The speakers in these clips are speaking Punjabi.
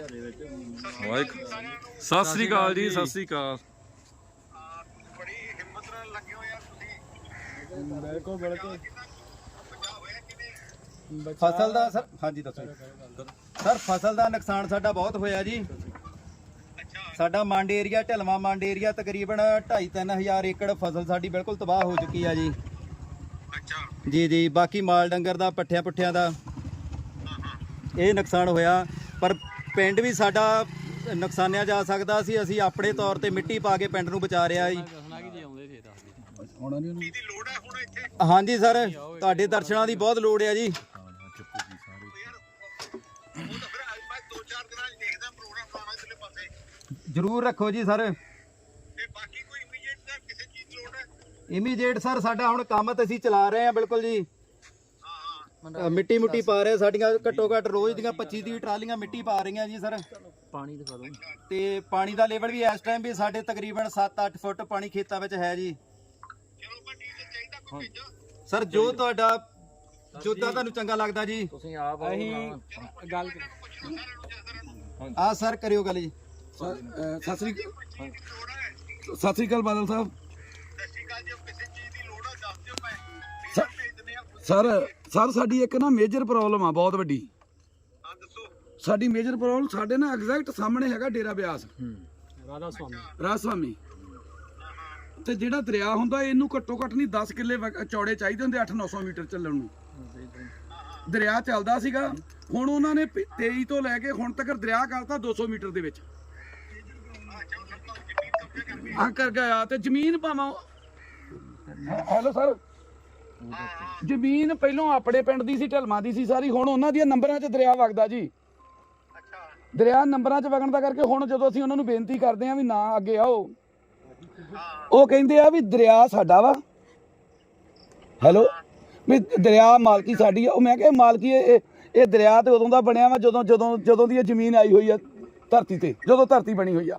ਵਾਹਿਗੁਰੂ ਸਤਿ ਸ੍ਰੀ ਅਕਾਲ ਜੀ, ਸਤਿ ਸ੍ਰੀ ਅਕਾਲ। ਬੜੀ ਹਿੰਮਤ ਨਾਲ ਲੱਗੇ ਹੋ ਯਾਰ ਤੁਸੀਂ ਬਿਲਕੁਲ ਬਿਲਕੁਲ ਫਸਲ ਦਾ ਸਰ, ਹਾਂਜੀ, ਦੱਸੋ ਸਰ, ਫਸਲ ਦਾ ਨੁਕਸਾਨ ਸਾਡਾ ਬਹੁਤ ਹੋਇਆ ਜੀ। ਸਾਡਾ ਮੰਡ ਏਰੀਆ, ਢਲਵਾ ਮੰਡ ਏਰੀਆ, ਤਕਰੀਬਨ 2.5-3000 ਏਕੜ ਫਸਲ ਸਾਡੀ ਬਿਲਕੁਲ ਤਬਾਹ ਹੋ ਚੁੱਕੀ ਆ ਜੀ। ਅੱਛਾ ਜੀ ਜੀ, ਬਾਕੀ ਮਾਲ ਡੰਗਰ ਦਾ ਪੱਠਿਆਂ ਪੁੱਠਿਆਂ ਦਾ ਇਹ ਨੁਕਸਾਨ ਹੋਇਆ। ਪਰ ਪਿੰਡ ਵੀ ਸਾਡਾ ਨੁਕਸਾਨਿਆ ਜਾ ਸਕਦਾ ਸੀ ਅਸੀਂ ਆਪਣੇ ਤੌਰ ਤੇ ਮਿੱਟੀ ਪਾ ਕੇ ਪਿੰਡ ਨੂੰ ਬਚਾ ਰਿਹਾ ਜੀ। ਹਾਂਜੀ ਸਰ ਤੁਹਾਡੇ ਦਰਸ਼ਨਾਂ ਦੀ ਬਹੁਤ ਲੋੜ ਹੈ ਜੀ। ਜ਼ਰੂਰ ਰੱਖੋ ਜੀ ਸਰ। ਇਮੀਡੀਏਟ ਸਰ ਸਾਡਾ ਹੁਣ ਕੰਮ ਤੇ ਅਸੀਂ ਚਲਾ ਰਹੇ ਹਾਂ ਬਿਲਕੁਲ ਜੀ। ਮਿੱਟੀ ਮੁੱਟੀ ਪਾ ਰਹੇ ਸਾਡੀਆਂ ਘੱਟੋ ਘੱਟ ਰੋਜ਼ ਦੀਆਂ 25 ਦੀ ਟਰਾਲੀਆਂ ਮਿੱਟੀ ਪਾ ਰਹੀਆਂ ਜੀ ਸਰ। ਪਾਣੀ ਦਿਖਾ ਦਿਓ। ਤੇ ਪਾਣੀ ਦਾ ਲੈਵਲ ਵੀ ਇਸ ਟਾਈਮ ਵੀ ਸਾਡੇ ਤਕਰੀਬਨ 7-8 ਫੁੱਟ ਪਾਣੀ ਖੇਤਾਂ ਵਿੱਚ ਹੈ ਜੀ। ਚਲੋ ਮੈਂ ਡੀਜ਼ਲ ਚਾਹੀਦਾ ਕੋਈ ਭੇਜੋ ਸਰ ਜੋ ਤੁਹਾਡਾ ਜੋਦਾ ਤੁਹਾਨੂੰ ਚੰਗਾ ਲੱਗਦਾ ਜੀ। ਤੁਸੀਂ ਆਪ ਅਸੀਂ ਗੱਲ ਜੇ ਆ ਸਰ ਕਰਿਓ ਗੱਲ ਜੀ। ਸਤਿ ਸ੍ਰੀ ਸਤਿ ਸ੍ਰੀ ਅਕਾਲ ਬਾਦਲ ਸਾਹਿਬ। ਸਤਿ ਸ਼੍ਰੀ ਅਕਾਲ ਜੇ ਕਿਸੇ ਚੀਜ਼ ਦੀ ਲੋੜ ਹੈ ਦੱਸ ਦਿਓ ਮੈਂ ਆ ਸਰ ਸਰ ਸਾਡੀ ਇੱਕ ਨਾ ਮੇਜਰ ਪ੍ਰੋਬਲਮ ਆ ਬਹੁਤ ਵੱਡੀ। ਹਾਂ ਦੱਸੋ। ਸਾਡੀ ਮੇਜਰ ਪ੍ਰੋਬਲਮ ਸਾਡੇ ਨਾ ਐਗਜ਼ੈਕਟ ਸਾਹਮਣੇ ਹੈਗਾ ਡੇਰਾ ਬਿਆਸ। ਰਾਧਾ ਰਾਸਵਾਮੀ ਤੇ ਜਿਹੜਾ ਦਰਿਆ ਹੁੰਦਾ ਇਹਨੂੰ ਘੱਟੋ ਘੱਟ ਨਹੀਂ 10 ਕਿੱਲੇ ਚੌੜੇ ਚਾਹੀਦੇ ਹੁੰਦੇ 8-900 ਮੀਟਰ ਚੱਲਣ ਨੂੰ। ਦਰਿਆ ਚੱਲਦਾ ਸੀਗਾ ਹੁਣ ਉਹਨਾਂ ਨੇ ਪ- 23 ਤੋਂ ਲੈ ਕੇ ਹੁਣ ਤੱਕ ਦਰਿਆ ਕਰਤਾ 200 ਮੀਟਰ ਦੇ ਵਿੱਚ। ਆ ਕਰ ਗਿਆ ਤੇ ਜ਼ਮੀਨ ਭਾਵੇਂ ਹੈਲੋ ਸਰ ਜ਼ਮੀਨ ਪਹਿਲਾਂ ਆਪਣੇ ਪਿੰਡ ਦੀ ਸੀ ਢਲਮਾ ਦੀ ਸੀ ਸਾਰੀ ਹੁਣ ਉਹਨਾਂ ਦੀਆਂ ਨੰਬਰਾਂ 'ਚ ਦਰਿਆ ਵਗਦਾ ਜੀ। ਅੱਛਾ। ਦਰਿਆ ਨੰਬਰਾਂ 'ਚ ਵਗਣ ਦਾ ਕਰਕੇ ਹੁਣ ਜਦੋਂ ਅਸੀਂ ਉਹਨਾਂ ਨੂੰ ਬੇਨਤੀ ਕਰਦੇ ਆਂ ਵੀ ਨਾ ਅੱਗੇ ਆਓ ਉਹ ਕਹਿੰਦੇ ਆ ਵੀ ਦਰਿਆ ਸਾਡਾ ਵਾ। ਹੈਲੋ? ਵੀ ਦਰਿਆ ਮਾਲਕੀ ਸਾਡੀ ਆ। ਉਹ ਮੈਂ ਕਿਹਾ ਮਾਲਕੀ ਇਹ ਦਰਿਆ ਤੇ ਉਦੋਂ ਦਾ ਬਣਿਆ ਵਾ ਜਦੋਂ ਜਦੋਂ ਜਦੋਂ ਦੀ ਇਹ ਜ਼ਮੀਨ ਆਈ ਹੋਈ ਆ ਧਰਤੀ ਤੇ ਜਦੋਂ ਧਰਤੀ ਬਣੀ ਹੋਈ ਆ।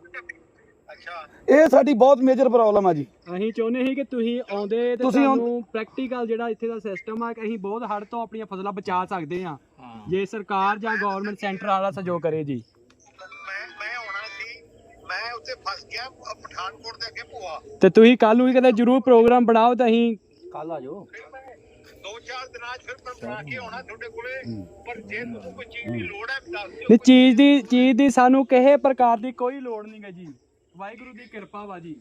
ਅੱਛਾ। ਇਹ ਸਾਡੀ ਬਹੁਤ ਮੇਜਰ ਪ੍ਰੋਬਲਮ ਆ ਜੀ। ਅਸੀਂ ਚਾਹੁੰਦੇ ਸੀ ਕਿ ਤੁਸੀਂ ਆਉਂਦੇ ਤੇ ਤੁਸੀਂ ਆਉਂ- ਤੁਹਾਨੂੰ ਪ੍ਰੈਕਟੀਕਲ ਜਿਹੜਾ ਇੱਥੇ ਦਾ ਸਿਸਟਮ ਆ ਕਿ ਅਸੀਂ ਬਹੁਤ ਹੜ ਤੋਂ ਆਪਣੀਆਂ ਫਸਲਾਂ ਬਚਾ ਸਕਦੇ ਹਾਂ। ਜੇ ਸਰਕਾਰ ਜਾਂ ਗਵਰਨਮੈਂਟ ਸੈਂਟਰ ਵਾਲਾ ਸਹਿਯੋਗ ਕਰੇ ਜੀ। ਮੈਂ ਮੈਂ ਆਉਣਾ ਸੀ। ਮੈਂ ਉੱਥੇ ਫਸ ਗਿਆ ਪਠਾਨਕੋਟ ਦੇ ਅੱਗੇ ਭੂਆ। ਤੇ ਤੁਸੀਂ ਕੱਲ ਨੂੰ ਵੀ ਕਦੇ ਜਰੂਰ ਪ੍ਰੋਗਰਾਮ ਬਣਾਓ ਤਾਂ ਅਸੀਂ ਕੱਲ ਆ ਜਾਓ। ਫਿਰ ਮੈਂ ਦੋ ਚਾਰ ਦਿਨਾਂ 'ਚ ਫਿਰ ਮੈਂ ਬਣਾ ਕੇ ਆਉਣਾ ਤੁਹਾਡੇ ਕੋਲੇ। ਪਰ ਜੇ ਤੁਹਾਨੂੰ ਕੋਈ ਚੀਜ਼ ਦੀ ਲੋੜ ਹੈ ਦੱਸ ਦਿਓ ਨਹੀਂ ਚੀਜ਼ ਦੀ ਚੀਜ਼ ਦੀ ਸਾਨੂੰ ਕਿਸੇ ਪ੍ਰਕਾਰ ਦੀ ਕੋਈ ਲੋੜ ਨਹੀਂ ਹੈ ਜੀ। ਵਾਹਿਗੁਰੂ ਦੀ ਕਿਰਪਾ ਵਾ ਜੀ।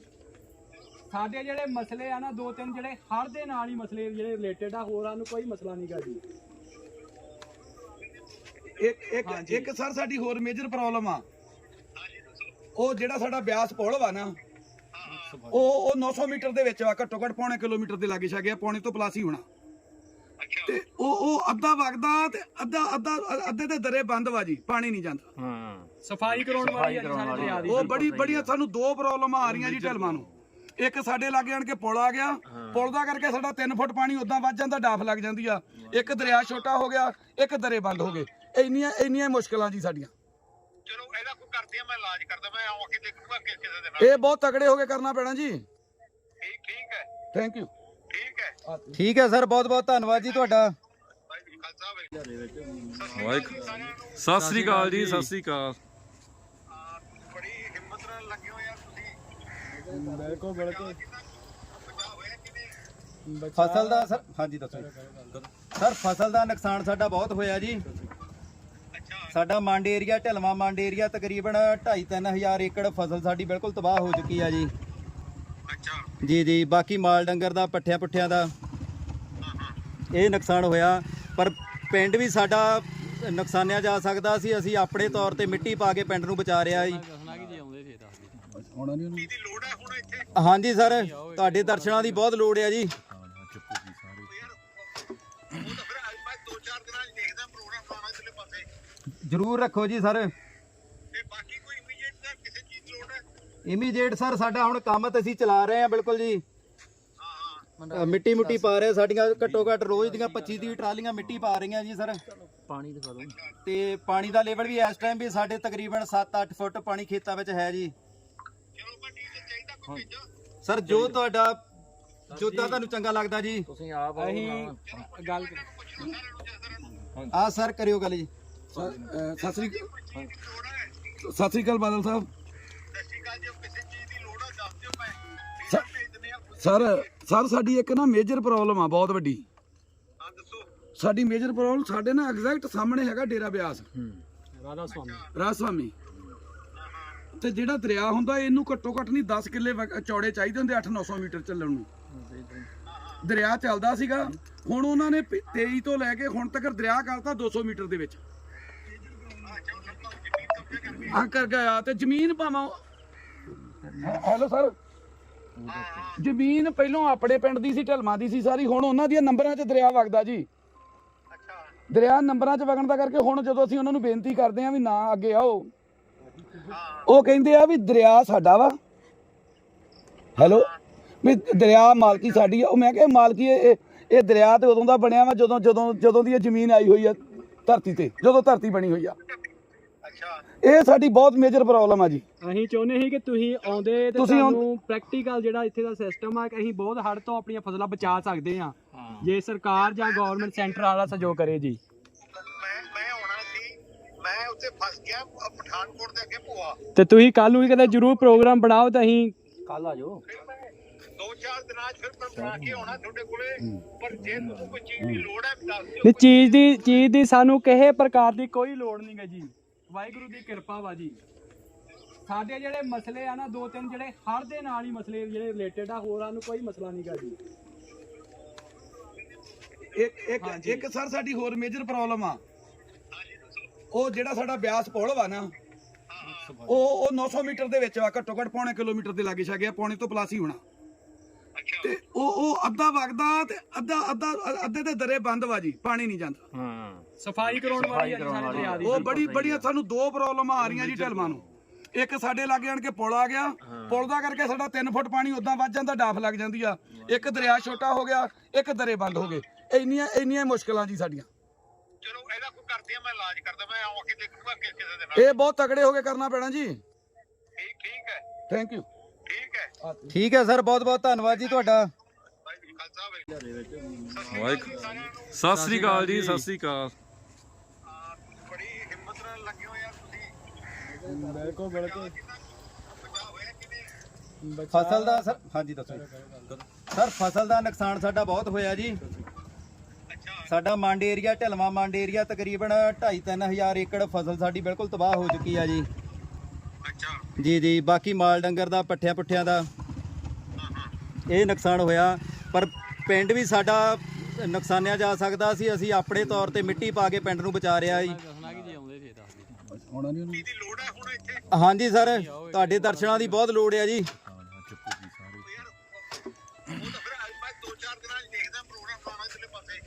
ਸਾਡੇ ਜਿਹੜੇ ਮਸਲੇ ਆ ਨਾ ਦੋ ਤਿੰਨ ਜਿਹੜੇ ਹੜ ਦੇ ਨਾਲ ਹੀ ਮਸਲੇ ਜਿਹੜੇ ਰਿਲੇਟਡ ਆ ਹੋਰਾਂ ਨੂੰ ਕੋਈ ਮਸਲਾ ਨਹੀਂਗਾ ਜੀ। ਇੱਕ ਇੱਕ ਇੱਕ ਸਰ ਸਾਡੀ ਹੋਰ ਮੇਜਰ ਪ੍ਰੋਬਲਮ ਆ। ਉਹ ਜਿਹੜਾ ਸਾਡਾ ਬਿਆਸ ਪੁਲ ਵਾ ਨਾ ਉਹ ਉਹ 900 ਮੀਟਰ ਦੇ ਵਿੱਚ ਵਾ ਘੱਟੋ ਘੱਟ ਪੌਣੇ ਕਿਲੋਮੀਟਰ ਦੇ ਲਾਗੇ ਛਾਗੇ ਆ ਪੌਣੇ ਤੋਂ ਪਲਾਸ ਹੀ ਹੋਣਾ। ਅੱਛਾ। ਤੇ ਉਹ ਉਹ ਅੱਧਾ ਵਗਦਾ ਤੇ ਅੱਧਾ ਅੱਧਾ ਅੱਧੇ ਤੇ ਦਰੇ ਬੰਦ ਵਾ ਜੀ ਪਾਣੀ ਨਹੀਂ ਜਾਂਦਾ। ਹਾਂ। ਸਫ਼ਾਈ ਕਰਾਉਣ ਵਾਲੀ ਆ ਜੀ ਸਾਡੇ ਦਰਿਆ ਦੀ ਉਹ ਬੜੀ ਬੜੀਆਂ ਸਾਨੂੰ ਦੋ ਪ੍ਰੋਬਲਮਾਂ ਆ ਰਹੀਆਂ ਜੀ ਢਲਮਾਂ ਨੂੰ ਇੱਕ ਸਾਡੇ ਲਾਗੇ ਆਣ ਕੇ ਪੁਲ ਆ ਗਿਆ। ਪੁਲ ਦਾ ਕਰਕੇ ਸਾਡਾ 3 ਫੁੱਟ ਪਾਣੀ ਉਦਾਂ ਵੱਜ ਜਾਂਦਾ ਡਾਫ ਲੱਗ ਜਾਂਦੀ ਆ। ਇੱਕ ਦਰਿਆ ਛੋਟਾ ਹੋ ਗਿਆ ਇੱਕ ਦਰੇ ਬੰਦ ਹੋ ਗਏ। ਇੰਨੀਆਂ ਇੰਨੀਆਂ ਮੁਸ਼ਕਲਾਂ ਜੀ ਸਾਡੀਆਂ। ਚਲੋ ਇਹਦਾ ਕੋਈ ਕਰਦੇ ਆ ਮੈਂ ਇਲਾਜ ਕਰਦਾ ਮੈਂ ਆਉਂ ਕੇ ਦੇਖੂਗਾ ਕਿਸੇ ਦੇ ਨਾਲ। ਇਹ ਬਹੁਤ ਤਗੜੇ ਹੋ ਕੇ ਕਰਨਾ ਪੈਣਾ ਜੀ। ਠੀਕ ਠੀਕ ਹੈ। ਥੈਂਕ ਯੂ ਠੀਕ ਹੈ। ਠੀਕ ਹੈ ਸਰ ਬਹੁਤ ਬਹੁਤ ਧੰਨਵਾਦ ਜੀ ਤੁਹਾਡਾ। ਸਤਿ ਸ੍ਰੀ ਅਕਾਲ ਜੀ ਸਤਿ ਸ੍ਰੀ ਅਕਾਲ ਅ, ਬੜੀ ਹਿੰਮਤ ਨਾਲ ਲੱਗੇ ਹੋ ਯਾਰ ਤੁਸੀਂ ਬਿਲਕੁਲ ਬਿਲਕੁਲ। ਫਸਲ ਦਾ ਸਰ ਹਾਂਜੀ ਦੱਸੋ। ਸਰ ਫਸਲ ਦਾ ਨੁਕਸਾਨ ਸਾਡਾ ਬਹੁਤ ਹੋਇਆ ਜੀ। ਸਾਡਾ ਮੰਡ ਏਰੀਆ ਢਲਵਾ ਮੰਡ ਏਰੀਆ ਤਕਰੀਬਨ 2.5-3000 ਏਕੜ ਫਸਲ ਸਾਡੀ ਬਿਲਕੁਲ ਤਬਾਹ ਹੋ ਚੁੱਕੀ ਆ ਜੀ। ਅੱਛਾ। ਜੀ ਜੀ ਬਾਕੀ ਮਾਲ ਡੰਗਰ ਦਾ ਪੱਠਿਆਂ ਪੁੱਠਿਆਂ ਦਾ ਇਹ ਨੁਕਸਾਨ ਹੋਇਆ। ਪਰ ਪਿੰਡ ਵੀ ਸਾਡਾ ਨੁਕਸਾਨਿਆ ਜਾ ਸਕਦਾ ਸੀ। ਅਸੀਂ ਆਪਣੇ ਤੌਰ ਤੇ ਮਿੱਟੀ ਪਾ ਕੇ ਪਿੰਡ ਨੂੰ ਬਚਾ ਰਿਹਾ ਜੀ। ਕੀ ਦੀ ਲੋੜ ਹੈ ਹੁਣ ਇੱਥੇ? ਹਾਂਜੀ ਸਰ ਤੁਹਾਡੇ ਦਰਸ਼ਨਾਂ ਦੀ ਬਹੁਤ ਲੋੜ ਹੈ ਜੀ। ਯਾਰ ਉਹ ਤਾਂ ਫਿਰ ਅੱਜ ਮੈਂ ਦੋ ਚਾਰ ਦਿਨਾਂ 'ਚ ਦੇਖਦਾ ਪ੍ਰੋਗਰਾਮ ਬਣਾਉਣਾ ਇਧਰਲੇ ਪਾਸੇ ਜ਼ਰੂਰ ਰੱਖੋ ਜੀ ਸਰ। ਤੇ ਬਾਕੀ ਕੋਈ ਇਮੀਡੀਏਟ ਤਾਂ ਕਿਸੇ ਚੀਜ਼ ਦੀ ਲੋੜ ਹੈ? ਇਮੀਡੀਏਟ ਸਰ ਸਾਡਾ ਹੁਣ ਕੰਮ ਤੇ ਅਸੀਂ ਚਲਾ ਰਹੇ ਹਾਂ ਬਿਲਕੁਲ ਜੀ। ਹਾਂ ਹਾਂ। ਅ, ਮਿੱਟੀ ਮੁੱਟੀ ਪਾ ਰਹੇ ਸਾਡੀਆਂ ਘੱਟੋ ਘੱਟ ਰੋਜ਼ ਦੀਆਂ 25 ਦੀ ਟਰਾਲੀਆਂ ਮਿੱਟੀ ਪਾ ਰਹੀਆਂ ਜੀ ਸਰ। ਪਾਣੀ ਦਿਖਾ ਦਿਓ। ਤੇ ਪਾਣੀ ਦਾ ਲੈਵਲ ਵੀ ਇਸ ਟਾਈਮ ਵੀ ਸਾਡੇ ਤਕਰੀਬਨ 7-8 ਫੁੱਟ ਪਾਣੀ ਖੇਤਾਂ ਵਿੱਚ ਹੈ ਜੀ। ਚਲੋ ਮੈਂ ਡੀਜ਼ਲ ਚਾਹੀਦਾ ਕੋਈ ਭੇਜੋ। ਸਰ ਜੋ ਤੁਹਾਡਾ ਜੋਦਾ ਤੁਹਾਨੂੰ ਚੰਗਾ ਲੱਗਦਾ ਜੀ। ਤੁਸੀਂ ਆਪ ਅਸੀਂ ਗੱਲ ਪੁੱਛੋ ਸਾਰਿਆਂ ਨੂੰ ਜੇ ਸਾਰਿਆਂ ਨੂੰ। ਆ ਸਰ ਕਰਿਓ ਗੱਲ ਜੀ। ਸਰ ਸਤਿ ਸ੍ਰੀ ਅਕਾਲ। ਚੀਜ਼ ਦੀ ਲੋੜ ਹੈ ਸਤਿ ਸ੍ਰੀ ਅਕਾਲ ਬਾਦਲ ਸਾਹਿਬ। ਸਤਿ ਸ਼੍ਰੀ ਅਕਾਲ ਜੇ ਕਿਸੇ ਚੀਜ਼ ਦੀ ਲੋੜ ਆ ਦੱਸ ਦਿਓ ਮੈਂ ਸਰ- ਭੇਜ ਦਿੰਦੇ ਆ ਸਰ ਸਰ ਸਾਡੀ ਇੱਕ ਨਾ ਮੇਜਰ ਪ੍ਰੋਬਲਮ ਆ ਬਹੁਤ ਵੱਡੀ। ਹਾਂ ਦੱਸੋ। ਸਾਡੀ ਮੇਜਰ ਪ੍ਰੋਬਲਮ ਸਾਡੇ ਨਾ ਐਗਜ਼ੈਕਟ ਸਾਹਮਣੇ ਹੈਗਾ ਡੇਰਾ ਬਿਆਸ। ਰਾਧਾ ਸੁਆਮੀ ਰਾਸਵਾਮੀ ਤੇ ਜਿਹੜਾ ਦਰਿਆ ਹੁੰਦਾ ਇਹਨੂੰ ਘੱਟੋ ਘੱਟ ਨਹੀਂ 10 ਕਿੱਲੇ ਵਗ- ਚੌੜੇ ਚਾਹੀਦੇ ਹੁੰਦੇ 8-900 ਮੀਟਰ ਚੱਲਣ ਨੂੰ। ਦਰਿਆ ਚੱਲਦਾ ਸੀਗਾ ਹੁਣ ਉਹਨਾਂ ਨੇ ਪ- 23 ਤੋਂ ਲੈ ਕੇ ਹੁਣ ਤੱਕ ਦਰਿਆ ਕਰਤਾ 200 ਮੀਟਰ ਦੇ ਵਿੱਚ। ਆ ਕਰ ਗਿਆ ਤੇ ਜ਼ਮੀਨ ਭਾਵਾਂ ਹੈਲੋ ਸਰ ਜ਼ਮੀਨ ਪਹਿਲੋਂ ਆਪਣੇ ਪਿੰਡ ਦੀ ਸੀ ਢਲਮਾ ਦੀ ਸੀ ਸਾਰੀ ਹੁਣ ਉਹਨਾਂ ਦੀਆਂ ਨੰਬਰਾਂ 'ਚ ਦਰਿਆ ਵਗਦਾ ਜੀ। ਅੱਛਾ। ਦਰਿਆ ਨੰਬਰਾਂ 'ਚ ਵਗਣ ਦਾ ਕਰਕੇ ਹੁਣ ਜਦੋਂ ਅਸੀਂ ਉਹਨਾਂ ਨੂੰ ਬੇਨਤੀ ਕਰਦੇ ਹਾਂ ਵੀ ਨਾ ਅੱਗੇ ਆਓ। ਉਹ ਕਹਿੰਦੇ ਆ ਵੀ ਦਰਿਆ ਸਾਡਾ ਵਾ। ਹੈਲੋ? ਵੀ ਦਰਿਆ ਮਾਲਕੀ ਸਾਡੀ ਆ। ਉਹ ਮੈਂ ਕਿਹਾ ਮਾਲਕੀ ਇਹ ਇਹ- ਦਰਿਆ ਤੇ ਉਦੋਂ ਦਾ ਬਣਿਆ ਵਾ ਜਦੋਂ ਜਦੋਂ ਜਦੋਂ ਦੀ ਇਹ ਜ਼ਮੀਨ ਆਈ ਹੋਈ ਆ ਧਰਤੀ ਤੇ ਜਦੋਂ ਧਰਤੀ ਬਣੀ ਹੋਈ ਆ। ਅੱਛਾ ਇਹ ਸਾਡੀ ਬਹੁਤ ਮੇਜਰ ਪ੍ਰੋਬਲਮ ਆ ਜੀ। ਅਸੀਂ ਚਾਹੁੰਦੇ ਸੀ ਕਿ ਤੁਸੀਂ ਆਉਂਦੇ ਤੇ ਤੁਹਾਨੂੰ ਪ੍ਰੈਕਟੀਕਲ ਜਿਹੜਾ ਇੱਥੇ ਦਾ ਸਿਸਟਮ ਆ ਕਿ ਅਸੀਂ ਬਹੁਤ ਹੜ੍ਹ ਤੋਂ ਆਪਣੀਆਂ ਫਸਲਾਂ ਬਚਾ ਸਕਦੇ ਹਾਂ। ਜੇ ਸਰਕਾਰ ਜਾਂ ਗਵਰਨਮੈਂਟ ਸੈਂਟਰ ਵਾਲਾ ਸਹਿਯੋਗ ਕਰੇ ਜੀ। ਉੱਥੇ ਫਸ ਗਿਆ ਪਠਾਨਕੋਟ ਦੇ ਅੱਗੇ ਭੂਆ। ਤੇ ਤੁਸੀਂ ਕੱਲ ਨੂੰ ਵੀ ਕਦੇ ਜ਼ਰੂਰ ਪ੍ਰੋਗਰਾਮ ਬਣਾਓ ਤਾਂ ਅਸੀਂ ਫਿਰ ਮੈਂ ਦੋ ਚਾਰ ਦਿਨਾਂ 'ਚ ਫਿਰ ਮੈਂ ਬਣਾ ਕੇ ਆਉਣਾ ਤੁਹਾਡੇ ਕੋਲੇ ਪਰ ਜੇ ਤੁਹਾਨੂੰ ਕੋਈ ਚੀਜ਼ ਦੀ ਲੋੜ ਹੈ ਦੱਸ ਦਿਓ। ਨਹੀਂ ਚੀਜ਼ ਦੀ ਚੀਜ਼ ਦੀ ਸਾਨੂੰ ਕਿਸੇ ਪ੍ਰਕਾਰ ਦੀ ਕੋਈ ਲੋੜ ਨਹੀਂ ਹੈ ਜੀ। ਵਾਹਿਗੁਰੂ ਦੀ ਕਿਰਪਾ ਵਾ ਜੀ। ਸਾਡੇ ਜਿਹੜੇ ਮਸਲੇ ਆ ਨਾ ਦੋ ਤਿੰਨ ਜਿਹੜੇ ਹੜ੍ਹ ਦੇ ਨਾਲ ਹੀ ਮਸਲੇ ਜਿਹੜੇ ਰਿਲੇਟਡ ਆ ਹੋਰਾਂ ਨੂੰ ਕੋਈ ਮਸਲਾ ਨਹੀਂਗਾ ਜੀ। ਇੱਕ ਇੱਕ ਇੱਕ ਸਰ ਸਾਡੀ ਹੋਰ ਮੇਜਰ ਪ੍ਰੋਬਲਮ ਆ। ਉਹ ਜਿਹੜਾ ਸਾਡਾ ਬਿਆਸ ਪੁਲ ਵਾ ਨਾ ਉਹ ਉਹ 900 ਮੀਟਰ ਦੇ ਵਿੱਚ ਆ ਘੱਟੋ ਘੱਟ ਪੌਣੇ ਕਿਲੋਮੀਟਰ ਦੇ ਲਾਗੇ ਛਾਗੇ ਆ ਪੌਣੇ ਤੋਂ ਪਲੱਸ ਹੀ ਹੋਣਾ। ਅੱਛਾ। ਤੇ ਉਹ ਉਹ ਅੱਧਾ ਵਗਦਾ ਤੇ ਅੱਧਾ ਅੱਧਾ ਅੱਧੇ ਤੇ ਦਰੇ ਬੰਦ ਵਾ ਜੀ ਪਾਣੀ ਨਹੀਂ ਜਾਂਦਾ। ਸਫ਼ਾਈ ਕਰਾਉਣ ਵਾਲੀ ਆ ਜੀ ਸਾਡੇ ਦਰਿਆ ਦੀ ਉਹ ਬੜੀ ਬੜੀਆਂ ਸਾਨੂੰ ਦੋ ਪ੍ਰੋਬਲਮਾਂ ਆ ਰਹੀਆਂ ਜੀ ਢਲਮਾਂ ਨੂੰ। ਇੱਕ ਸਾਡੇ ਲਾਗੇ ਆਣ ਕੇ ਪੁਲ ਆ ਗਿਆ ਪੁਲ ਦਾ ਕਰਕੇ ਸਾਡਾ 3 ਫੁੱਟ ਪਾਣੀ ਉਦਾਂ ਵੱਜ ਜਾਂਦਾ ਡਾਫ ਲੱਗ ਜਾਂਦੀ ਆ। ਇੱਕ ਦਰਿਆ ਛੋਟਾ ਹੋ ਗਿਆ ਇੱਕ ਦਰੇ ਬੰਦ ਹੋ ਗਏ। ਇੰਨੀਆਂ ਇੰਨੀਆਂ ਮੁਸ਼ਕਲਾਂ ਜੀ ਸਾਡੀਆਂ। ਚਲੋ ਇਹਦਾ ਕੋਈ ਕਰਦੇ ਆ ਮੈਂ ਇਲਾਜ ਕਰਦਾ ਮੈਂ ਆ ਕੇ ਦੇਖੂਗਾ ਕਿ ਕਿਸੇ ਦੇ ਨਾਲ। ਇਹ ਬਹੁਤ ਤਗੜੇ ਹੋ ਕੇ ਕਰਨਾ ਪੈਣਾ ਜੀ। ਠੀਕ ਠੀਕ ਹੈ। ਥੈਂਕ ਯੂ ਠੀਕ ਹੈ। ਠੀਕ ਹੈ ਸਰ ਬਹੁਤ ਬਹੁਤ ਧੰਨਵਾਦ ਜੀ ਤੁਹਾਡਾ। ਵਾਹਿਗੁਰੂ। ਖਾਲਸਾ ਵਾਹਿਗੁਰੂ ਵਾਹਿਗੁਰੂ ਸਤਿ ਸ੍ਰੀ ਅਕਾਲ ਜੀ ਸਤਿ ਸ੍ਰੀ ਅਕਾਲ। ਆ, ਬੜੀ ਹਿੰਮਤ ਨਾਲ ਲੱਗੇ ਹੋ ਯਾਰ ਤੁਸੀਂ। ਬਿਲਕੁਲ ਬਿਲਕੁਲ। ਹੋਇਆ ਫਸਲ ਦਾ ਸਰ ਹਾਂਜੀ ਦੱਸੋ ਜੀ। ਸਰ ਫਸਲ ਦਾ ਨੁਕਸਾਨ ਸਾਡਾ ਬਹੁਤ ਹੋਇਆ ਜੀ। ਸਾਡਾ ਮੰਡ ਏਰੀਆ ਢਲਵਾ ਮੰਡ ਏਰੀਆ ਤਕਰੀਬਨ 2.5-3000 ਏਕੜ ਫਸਲ ਸਾਡੀ ਬਿਲਕੁਲ ਤਬਾਹ ਹੋ ਚੁੱਕੀ ਆ ਜੀ। ਅੱਛਾ। ਜੀ ਜੀ ਬਾਕੀ ਮਾਲ ਡੰਗਰ ਦਾ ਪੱਠਿਆਂ ਪੁੱਠਿਆਂ ਦਾ ਇਹ ਨੁਕਸਾਨ ਹੋਇਆ। ਪਰ ਪਿੰਡ ਵੀ ਸਾਡਾ ਨੁਕਸਾਨਿਆ ਜਾ ਸਕਦਾ ਸੀ ਅਸੀਂ ਆਪਣੇ ਤੌਰ ਤੇ ਮਿੱਟੀ ਪਾ ਕੇ ਪਿੰਡ ਨੂੰ ਬਚਾ ਰਿਹਾ ਜੀ। ਕੀ ਦੀ ਲੋੜ ਹੈ ਹੁਣ ਇੱਥੇ? ਹਾਂਜੀ ਸਰ ਤੁਹਾਡੇ ਦਰਸ਼ਨਾਂ ਦੀ ਬਹੁਤ ਲੋੜ ਹੈ ਜੀ। ਯਾਰ ਉਹ ਤਾਂ ਫਿਰ ਅੱਜ ਮੈਂ ਦੋ ਚਾਰ ਦਿਨਾਂ 'ਚ ਦੇਖਦਾ ਪ੍ਰੋਗਰਾਮ ਬਣਾਉਣਾ ਇਸਲੇ ਪਾਸੇ।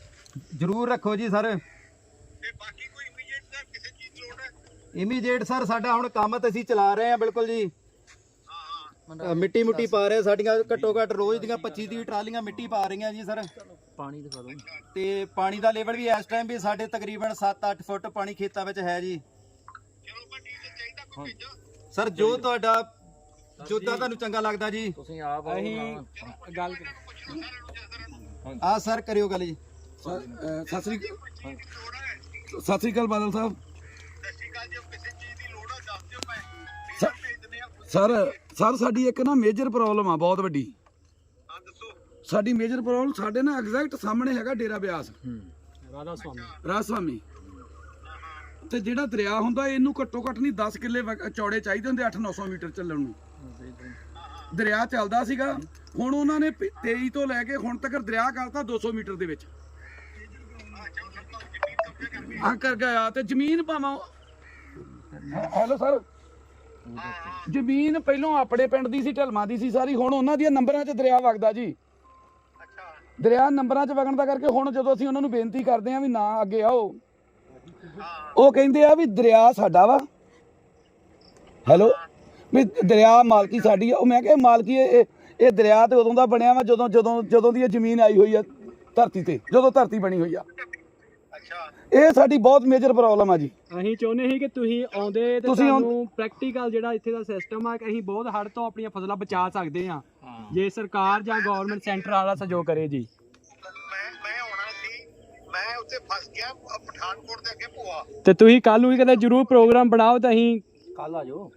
ਜਰੂਰ ਰੱਖੋ ਜੀ ਸਰ। ਤੇ ਬਾਕੀ ਕੋਈ ਇਮੀਡੀਏਟ ਤਾਂ ਕਿਸੇ ਚੀਜ਼ ਲੋੜ ਹੈ? ਇਮੀਡੀਏਟ ਸਰ ਸਾਡਾ ਹੁਣ ਕੰਮ ਤੇ ਅਸੀਂ ਚਲਾ ਰਹੇ ਹਾਂ ਬਿਲਕੁਲ ਜੀ। ਹਾਂ ਹਾਂ। ਅ, ਮਿੱਟੀ ਮੁੱਟੀ ਪਾ ਰਹੇ ਸਾਡੀਆਂ ਘੱਟੋ ਘੱਟ ਰੋਜ਼ ਦੀਆਂ 25 ਦੀ ਟਰਾਲੀਆਂ ਮਿੱਟੀ ਪਾ ਰਹੀਆਂ ਜੀ ਸਰ। ਪਾਣੀ ਦਿਖਾ ਦਿਓ। ਤੇ ਪਾਣੀ ਦਾ ਲੈਵਲ ਵੀ ਇਸ ਟਾਈਮ ਵੀ ਸਾਡੇ ਤਕਰੀਬਨ 7-8 ਫੁੱਟ ਪਾਣੀ ਖੇਤਾਂ ਵਿੱਚ ਹੈ ਜੀ। ਚਲੋ ਮੈਂ ਡੀਜ਼ਲ ਚਾਹੀਦਾ ਕੋਈ ਭੇਜੋ। ਸਰ ਜੋ ਤੁਹਾਡਾ ਜੋਦਾ ਤੁਹਾਨੂੰ ਚੰਗਾ ਲੱਗਦਾ ਜੀ। ਗੱਲ ਨੂੰ ਜਿਸ ਤਰ੍ਹਾਂ ਨੂੰ ਆ ਸਰ ਕਰਿਓ ਗੱਲ ਜੀ। ਸਤਿ ਸ੍ਰੀ ਸਤਿ ਸ੍ਰੀ ਅਕਾਲ ਬਾਦਲ ਸਾਹਿਬ। ਸ਼੍ਰੀ ਅਕਾਲ ਜੇ ਕਿਸੇ ਚੀਜ਼ ਦੀ ਲੋੜ ਹੈ ਦੱਸ ਦਿਓ ਮੈਂ। ਸਰ- ਸਾਡੀ ਇੱਕ ਨਾ ਮੇਜਰ ਪ੍ਰੋਬਲਮ ਆ ਬਹੁਤ ਵੱਡੀ। ਸਾਡੀ ਮੇਜਰ ਪ੍ਰੋਬਲਮ ਸਾਡੇ ਨਾ ਐਗਜ਼ੈਕਟ ਸਾਹਮਣੇ ਹੈਗਾ ਡੇਰਾ ਬਿਆਸ। ਰਾਧਾ ਸੁਆਮੀ ਰਾਸਵਾਮੀ ਤੇ ਜਿਹੜਾ ਦਰਿਆ ਹੁੰਦਾ ਇਹਨੂੰ ਘੱਟੋ ਘੱਟ ਨਹੀਂ 10 ਕਿੱਲੇ ਚੌੜੇ ਚਾਹੀਦੇ ਹੁੰਦੇ 8-900 ਮੀਟਰ ਚੱਲਣ ਨੂੰ। ਦਰਿਆ ਚੱਲਦਾ ਸੀਗਾ ਹੁਣ ਉਹਨਾਂ ਨੇ ਪ- 23 ਤੋਂ ਲੈ ਕੇ ਹੁਣ ਤੱਕ ਦਰਿਆ ਕਰਤਾ 200 ਮੀਟਰ ਦੇ ਵਿੱਚ। ਆ ਕਰ ਗਿਆ। ਤੇ ਜ਼ਮੀਨ ਭਾਵਾਂ ਹੈਲੋ ਸਰ ਜ਼ਮੀਨ ਪਹਿਲੋਂ ਆਪਣੇ ਪਿੰਡ ਦੀ ਸੀ ਢਲਮਾ ਦੀ ਸੀ ਸਾਰੀ। ਹੁਣ ਉਹਨਾਂ ਦੀਆਂ ਨੰਬਰਾਂ 'ਚ ਦਰਿਆ ਵਗਦਾ ਜੀ। ਅੱਛਾ ਦਰਿਆ ਨੰਬਰਾਂ 'ਚ ਵਗਣ ਦਾ ਕਰਕੇ ਹੁਣ ਜਦੋਂ ਅਸੀਂ ਉਹਨਾਂ ਨੂੰ ਬੇਨਤੀ ਕਰਦੇ ਹਾਂ ਵੀ ਨਾ ਅੱਗੇ ਆਓ ਉਹ ਕਹਿੰਦੇ ਆ ਵੀ ਦਰਿਆ ਸਾਡਾ ਵਾ। ਹੈਲੋ ਵੀ ਦਰਿਆ ਮਾਲਕੀ ਸਾਡੀ ਆ। ਉਹ ਮੈਂ ਕਿਹਾ ਮਾਲਕੀ ਇਹ ਇਹ- ਦਰਿਆ ਤੇ ਉਦੋਂ ਦਾ ਬਣਿਆ ਵਾ ਜਦੋਂ ਜਦੋਂ ਜਦੋਂ ਦੀ ਇਹ ਜ਼ਮੀਨ ਆਈ ਹੋਈ ਆ ਧਰਤੀ ਤੇ ਜਦੋਂ ਧਰਤੀ ਬਣੀ ਹੋਈ ਆ। ਇਹ ਸਾਡੀ ਬਹੁਤ ਮੇਜਰ ਪ੍ਰੋਬਲਮ ਆ ਜੀ। ਅਸੀਂ ਚਾਹੁੰਦੇ ਸੀ ਕਿ ਤੁਸੀਂ ਆਉਂਦੇ ਤੇ ਤੁਸੀਂ ਆਉਂ- ਪ੍ਰੈਕਟੀਕਲ ਜਿਹੜਾ ਇੱਥੇ ਦਾ ਸਿਸਟਮ ਆ ਕਿ ਅਸੀਂ ਬਹੁਤ ਹੜ੍ਹ ਤੋਂ ਆਪਣੀਆਂ ਫਸਲਾਂ ਬਚਾ ਸਕਦੇ ਹਾਂ। ਜੇ ਸਰਕਾਰ ਜਾਂ ਗਵਰਨਮੈਂਟ ਸੈਂਟਰ ਵਾਲਾ ਸਹਿਯੋਗ ਕਰੇ ਜੀ। ਮੈਂ ਮੈਂ ਆਉਣਾ ਸੀ। ਮੈਂ ਉੱਥੇ ਫਸ ਗਿਆ ਪ- ਪਠਾਨਕੋਟ ਦੇ ਅੱਗੇ ਭੂਆ। ਤੇ ਤੁਸੀਂ ਕੱਲ ਨੂੰ ਵੀ ਕਦੇ ਜ਼ਰੂਰ ਪ੍ਰੋਗਰਾਮ ਬਣਾਓ ਤਾਂ ਅਸੀਂ ਕੱਲ ਆ ਜਾਓ।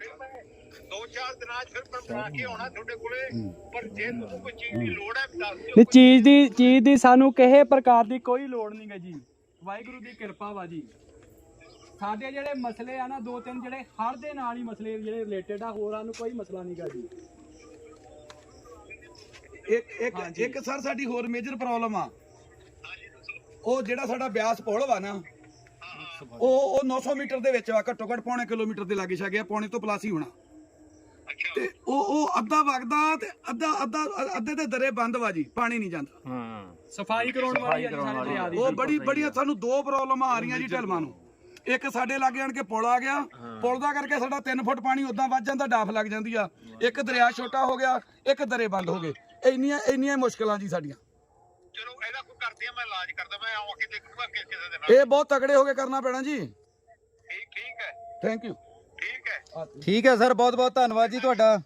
ਦੋ ਚਾਰ ਦਿਨਾਂ 'ਚ ਫਿਰ ਮੈਂ ਬਣਾ ਕੇ ਆਉਣਾ ਤੁਹਾਡੇ ਕੋਲੇ। ਪਰ ਜੇ ਤੁਹਾਨੂੰ ਕੋਈ ਚੀਜ਼ ਦੀ ਲੋੜ ਹੈ ਦੱਸ ਦਿਓ। ਨਹੀਂ ਚੀਜ਼ ਦੀ ਚੀਜ਼ ਦੀ ਸਾਨੂੰ ਕਿਸੇ ਪ੍ਰਕਾਰ ਦੀ ਕੋਈ ਲੋੜ ਨਹੀਂ ਹੈ ਜੀ। ਵਾਹਿਗੁਰੂ ਦੀ ਕਿਰਪਾ ਵਾ ਜੀ। ਸਾਡੇ ਜਿਹੜੇ ਮਸਲੇ ਆ ਨਾ ਦੋ ਤਿੰਨ ਜਿਹੜੇ ਹਰ ਦੇ ਨਾਲ ਹੀ ਮਸਲੇ ਜਿਹੜੇ ਰਿਲੇਟਡ ਆ ਹੋਰਾਂ ਨੂੰ ਕੋਈ ਮਸਲਾ ਨਹੀਂ ਗਾ ਜੀ। ਇੱਕ ਇੱਕ ਇੱਕ ਸਰ ਸਾਡੀ ਹੋਰ ਮੇਜਰ ਪ੍ਰੋਬਲਮ ਆ। ਉਹ ਜਿਹੜਾ ਸਾਡਾ ਬਿਆਸ ਪੁਲ ਵਾ ਨਾ ਉਹ ਉਹ 900 ਮੀਟਰ ਦੇ ਵਿੱਚ ਆ ਘੱਟੋ ਘੱਟ ਪੌਣੇ ਕਿਲੋਮੀਟਰ ਦੇ ਲਾਗੇ ਛਾਗੇ ਆ ਪੌਣੇ ਤੋਂ ਪਲੱਸ ਹੀ ਹੋਣਾ। ਤੇ ਉਹ ਉਹ ਅੱਧਾ ਵਗਦਾ ਤੇ ਅੱਧਾ ਅੱਧਾ ਅੱਧੇ ਤੇ ਦਰੇ ਬੰਦ ਵਾ ਜੀ ਪਾਣੀ ਨਹੀਂ ਜਾਂਦਾ। ਹਾਂ। ਸਫ਼ਾਈ ਕਰਾਉਣ ਵਾਲੀ ਆ ਜੀ ਸਾਡੇ ਦਰਿਆ ਦੀ ਉਹ ਬੜੀ ਬੜੀਆਂ ਸਾਨੂੰ ਦੋ ਪ੍ਰੋਬਲਮਾਂ ਆ ਰਹੀਆਂ ਜੀ ਢਲਮਾਂ ਨੂੰ। ਇੱਕ ਸਾਡੇ ਲਾਗੇ ਆਣ ਕੇ ਪੁਲ ਆ ਗਿਆ। ਪੁਲ ਦਾ ਕਰਕੇ ਸਾਡਾ 3 ਫੁੱਟ ਪਾਣੀ ਉਦਾਂ ਵੱਜ ਜਾਂਦਾ ਡਾਫ ਲੱਗ ਜਾਂਦੀ ਆ। ਇੱਕ ਦਰਿਆ ਛੋਟਾ ਹੋ ਗਿਆ ਇੱਕ ਦਰੇ ਬੰਦ ਹੋ ਗਏ। ਇੰਨੀਆਂ ਇੰਨੀਆਂ ਮੁਸ਼ਕਲਾਂ ਜੀ ਸਾਡੀਆਂ। ਚਲੋ ਇਹਦਾ ਕੋਈ ਕਰਦੇ ਆ ਮੈਂ ਇਲਾਜ ਕਰਦਾ ਮੈਂ ਆ ਕੇ ਦੇਖੂਗਾ ਕਿਸੇ ਦੇ ਨਾਲ। ਇਹ ਬਹੁਤ ਤਗੜੇ ਹੋ ਕੇ ਕਰਨਾ ਪੈਣਾ ਜੀ। ਠੀਕ ਠੀਕ ਹੈ। ਥੈਂਕ ਯੂ ਠੀਕ ਹੈ ਸਰ ਬਹੁਤ ਬਹੁਤ ਧੰਨਵਾਦ ਜੀ ਤੁਹਾਡਾ।